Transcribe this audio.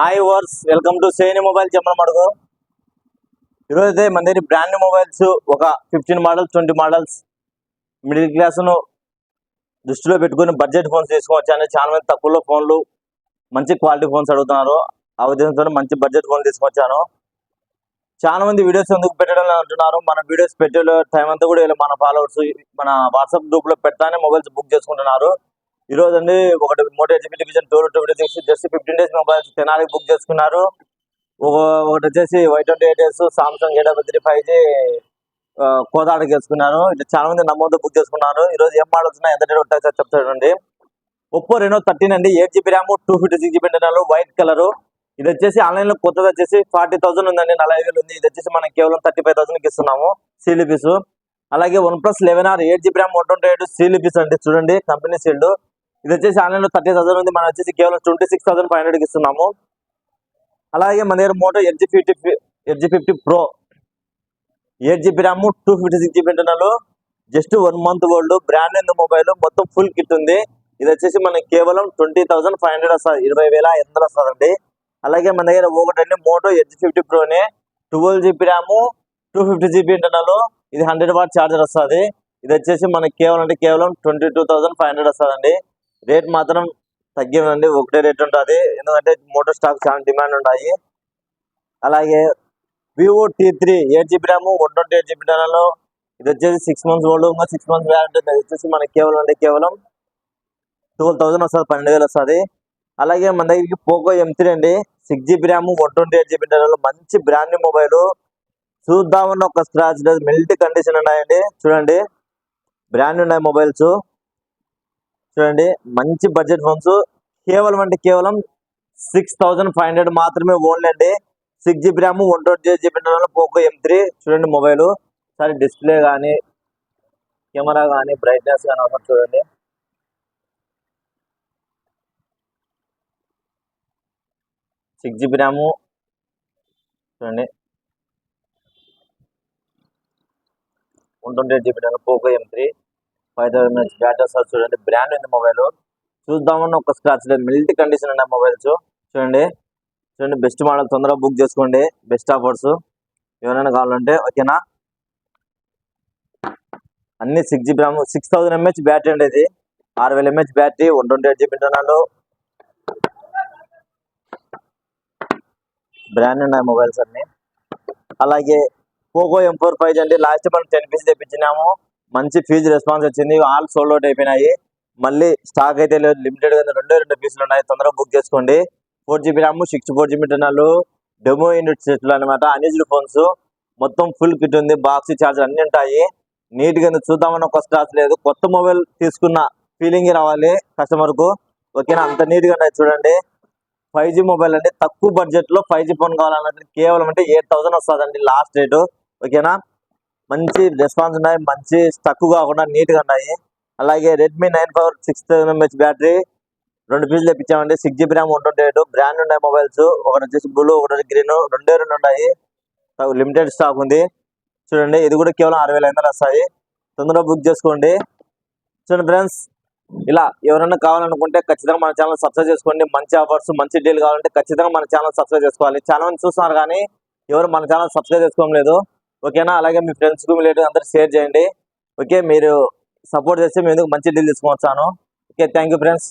Hi verse welcome to సేని mobile చెప్పడం మడుగు ఈరోజైతే అయితే మన దగ్గర బ్రాండ్ మొబైల్స్ ఒక fifteen models twenty models middle క్లాస్ను దృష్టిలో పెట్టుకుని బడ్జెట్ ఫోన్స్ తీసుకోవచ్చాను చాలా మంది తక్కువలో ఫోన్లు మంచి క్వాలిటీ ఫోన్స్ అడుగుతున్నారు. ఆ ఉద్దేశంతో మంచి బడ్జెట్ ఫోన్ తీసుకొచ్చాను. చాలా మంది వీడియోస్ ఎందుకు పెట్టడం అంటున్నారు. మన వీడియోస్ పెట్టే టైం అంతా కూడా మన ఫాలోవర్స్ మన వాట్సాప్ గ్రూప్లో పెడతానే మొబైల్స్ బుక్ చేసుకుంటున్నారు. ఈ రోజు అండి ఒకటి మోటార్ ఎడ్జిబి division two twenty just fifteen days mobiles Tenali book చేసుకున్నారు. ఒక- ఒకటి వచ్చేసి Y twenty eight S Samsung A double three five G కోదాడకి వేసుకున్నారు. ఇట్లా చాలా మంది నమోదు బుక్ చేసుకున్నారు. ఈ రోజు ఏం మోడల్స్ ఉన్నాయి? ఎంత డేట్ ఉంటాయో చెప్తాడండి ఒప్పో రెనో థర్టీన్ అండి. Eight GB RAM two fifty six GB internal white colour. ఇది వచ్చేసి ఆన్లైన్లో కొత్తది వచ్చేసి ఫార్టీ థౌసండ్ ఉందండి. నలభై వేలు ఉంది. ఇది వచ్చేసి మనం కేవలం థర్టీ ఫైవ్ థౌసండ్ ఇస్తున్నాము. సీలిపీస్ అలాగే OnePlus eleven R eight GB RAM one twenty eight seal pieces అండి. చూడండి కంపెనీ సీల్డ్. ఇది వచ్చేసి ఆన్లైన్లో థర్టీ థౌసండ్ ఉంది మనం వచ్చేసి కేవలం twenty six thousand five hundred ఇస్తున్నాము. అలాగే మన దగ్గర Moto edge fifty edge fifty pro. Eight GB RAM two fifty six GB internal just one month old brand ఎందు మొబైల్ మొత్తం ఫుల్ కిట్ ఉంది. ఇది వచ్చేసి మనకి కేవలం ట్వంటీ థౌసండ్ ఫైవ్ హండ్రెడ్ వస్తుంది ఇరవై వేల ఎనిమిది వస్తుందండి. అలాగే మన దగ్గర ఒకటండి Moto edge fifty ప్రోనే twelve GB RAM two fifty GB internal ఇది హండ్రెడ్ వాట్ ఛార్జర్ వస్తుంది. ఇది వచ్చేసి మనకి కేవలం అంటే కేవలం twenty two thousand five hundred వస్తుందండి. రేట్ మాత్రం తగ్గిందండి. ఒకటే రేట్ ఉంటుంది. ఎందుకంటే మోటో స్టాక్ చాలా డిమాండ్ ఉంటాయి అలాగే vivo T three eight GB RAM one twenty eight GB ర్యామ్లో ఇది వచ్చేసి సిక్స్ మంత్స్ ఓల్డ్ ఇంకా సిక్స్ మంత్స్ వ్యారంటీ ఉంది ఇది వచ్చేసి మనకి కేవలం అంటే కేవలం ట్వెల్వ్ థౌసండ్ వస్తుంది పన్నెండు వేలు వస్తుంది. అలాగే మన దగ్గరికి పోకో ఎం త్రీ అండి. Six GB RAM one twenty eight GB ర్యామ్లో మంచి బ్రాండ్ మొబైల్ చూద్దామన్న ఒక స్క్రాచ్ లేదు మెల్ట్ కండిషన్ ఉన్నాయండి. చూడండి. బ్రాండ్ ఉన్నాయి మొబైల్స్ చూడండి మంచి బడ్జెట్ ఫోన్స్ కేవలం అంటే కేవలం సిక్స్ థౌజండ్ ఫైవ్ హండ్రెడ్ మాత్రమే ఓన్లీ అండి. Six GB RAM one twenty eight GB Poco M three చూడండి మొబైల్ సరే డిస్ప్లే కానీ కెమెరా కానీ బ్రైట్నెస్ కానీ ఒకసారి చూడండి. సిక్స్ జీబీ ర్యామ్ చూడండి. One twenty eight GB Poco M three five thousand mAh battery వస్తుంది చూడండి. బ్రాండ్ ఉంది మొబైల్ చూద్దామని ఒక స్క్రాచ్ లేదు. మిల్ట్ కండిషన్ ఉన్నాయి మొబైల్స్ చూడండి. చూడండి బెస్ట్ మోడల్ తొందరగా బుక్ చేసుకోండి. బెస్ట్ ఆఫర్స్ ఎవరైనా కావాలంటే ఓకేనా? అన్ని six GB RAM six thousand MH battery అండి ఇది. ఆరు వేల MH battery one twenty eight GB internal brand ఉన్నాయి మొబైల్స్ అన్ని. అలాగే పోకో ఎం ఫోర్ ఫైవ్ అండి. లాస్ట్ మనం టెన్ పీస్ తెప్పించినాము. మంచి ఫీజు రెస్పాన్స్ వచ్చింది. ఆల్ సోల్డ్ అవుట్ అయిపోయినాయి. మళ్ళీ స్టాక్ అయితే లేదు. లిమిటెడ్గా రెండే రెండు పీసులు ఉన్నాయి. తొందరగా బుక్ చేసుకోండి. Four GB RAM six four GB internal demo unit సెట్లు అనమాట అన్యూజ్డ్ ఫోన్స్. మొత్తం ఫుల్ కిట్ ఉంది. బాక్స్ ఛార్జర్ అన్ని ఉంటాయి. నీట్గా చూద్దామని ఒక స్టాక్ లేదు. కొత్త మొబైల్ తీసుకున్న ఫీలింగ్ రావాలి కస్టమర్కు. ఓకేనా? అంత నీట్గా ఉన్నాయి. చూడండి. ఫైవ్ జీ మొబైల్ అండి. తక్కువ బడ్జెట్లో ఫైవ్ జీ ఫోన్ కావాలన్నది కేవలం అంటే ఎయిట్ థౌసండ్ వస్తుందండి. లాస్ట్ రేటు ఓకేనా? మంచి రెస్పాన్స్ ఉన్నాయి మంచి తక్కువ కాకుండా నీట్గా ఉన్నాయి. అలాగే Redmi nine four six thousand mAh battery రెండు పీసులు తెప్పించామండి six GB RAM one twenty eight brand ఉన్నాయి మొబైల్స్ ఒకటి వచ్చేసి బ్లూ ఒకటి గ్రీన్ రెండే రెండు ఉన్నాయి. లిమిటెడ్ స్టాక్ ఉంది. చూడండి ఇది కూడా కేవలం ఆరు వేల ఐదు వస్తాయి. తొందరగా బుక్ చేసుకోండి. చూడండి ఫ్రెండ్స్ ఇలా ఎవరైనా కావాలనుకుంటే ఖచ్చితంగా మన ఛానల్ సబ్స్క్రైబ్ చేసుకోండి. మంచి ఆఫర్స్ మంచి డీల్ కావాలంటే ఖచ్చితంగా మన ఛానల్ సబ్స్క్రైబ్ చేసుకోవాలి. చాలా మంది చూస్తున్నారు కానీ ఎవరు మన ఛానల్ సబ్స్క్రైబ్ లేదు. ఓకేనా? అలాగే మీ ఫ్రెండ్స్కు రిలేటివ్ అందరు షేర్ చేయండి. ఓకే మీరు సపోర్ట్ చేస్తే మేము ఎందుకు మంచి డీల్ తీసుకొచ్చాను ఓకే థ్యాంక్ యూ ఫ్రెండ్స్